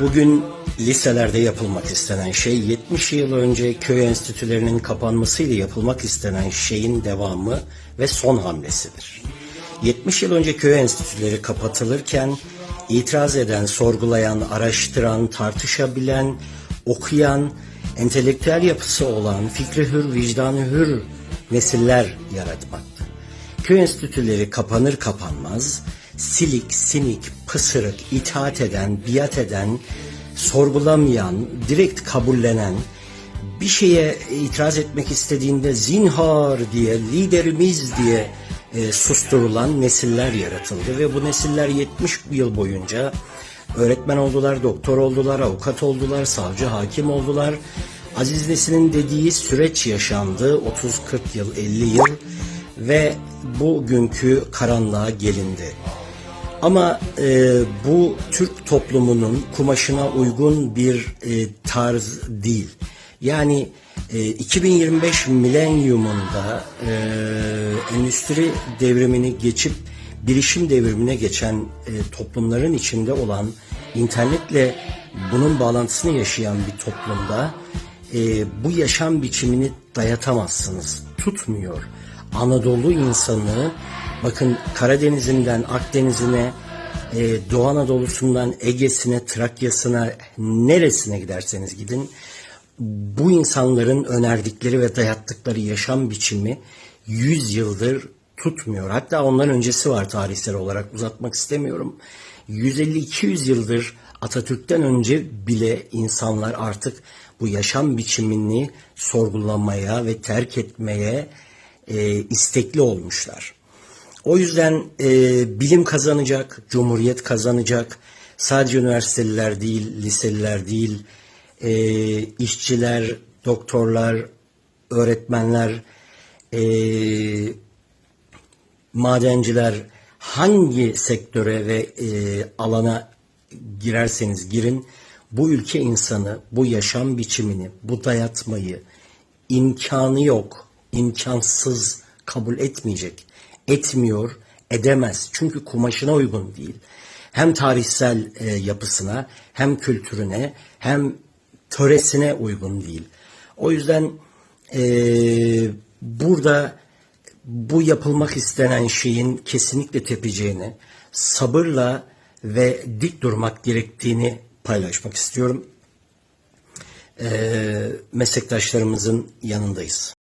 Bugün liselerde yapılmak istenen şey 70 yıl önce köy enstitülerinin kapanmasıyla yapılmak istenen şeyin devamı ve son hamlesidir. 70 yıl önce köy enstitüleri kapatılırken itiraz eden, sorgulayan, araştıran, tartışabilen, okuyan, entelektüel yapısı olan, fikri hür, vicdanı hür nesiller yaratmaktı. Köy enstitüleri kapanır kapanmaz silik, sinik, pısırık, itaat eden, biat eden, sorgulamayan, direkt kabullenen, bir şeye itiraz etmek istediğinde zinhar diye, liderimiz diye e, susturulan nesiller yaratıldı ve bu nesiller 70 yıl boyunca öğretmen oldular, doktor oldular, avukat oldular, savcı, hakim oldular. Aziz Nesin'in dediği süreç yaşandı 30-40 yıl, 50 yıl ve bugünkü karanlığa gelindi. Ama e, bu Türk toplumunun kumaşına uygun bir e, tarz değil. Yani e, 2025 milenyumunda e, endüstri devrimini geçip bilişim devrimine geçen e, toplumların içinde olan internetle bunun bağlantısını yaşayan bir toplumda e, bu yaşam biçimini dayatamazsınız. Tutmuyor. Anadolu insanı bakın Karadeniz'inden Akdeniz'ine e, Doğu Anadolu'sundan Ege'sine, Trakya'sına neresine giderseniz gidin bu insanların önerdikleri ve dayattıkları yaşam biçimi 100 yıldır tutmuyor. Hatta ondan öncesi var tarihsel olarak uzatmak istemiyorum. 150-200 yıldır Atatürk'ten önce bile insanlar artık bu yaşam biçimini sorgulamaya ve terk etmeye e, istekli olmuşlar. O yüzden e, bilim kazanacak, cumhuriyet kazanacak. Sadece üniversiteliler değil, liseliler değil, e, işçiler, doktorlar, öğretmenler, e, madenciler hangi sektöre ve e, alana girerseniz girin bu ülke insanı bu yaşam biçimini bu dayatmayı imkanı yok imkansız kabul etmeyecek etmiyor edemez çünkü kumaşına uygun değil hem tarihsel e, yapısına hem kültürüne hem töresine uygun değil o yüzden e, burada bu yapılmak istenen şeyin kesinlikle tepeceğini, sabırla ve dik durmak gerektiğini paylaşmak istiyorum. Ee, meslektaşlarımızın yanındayız.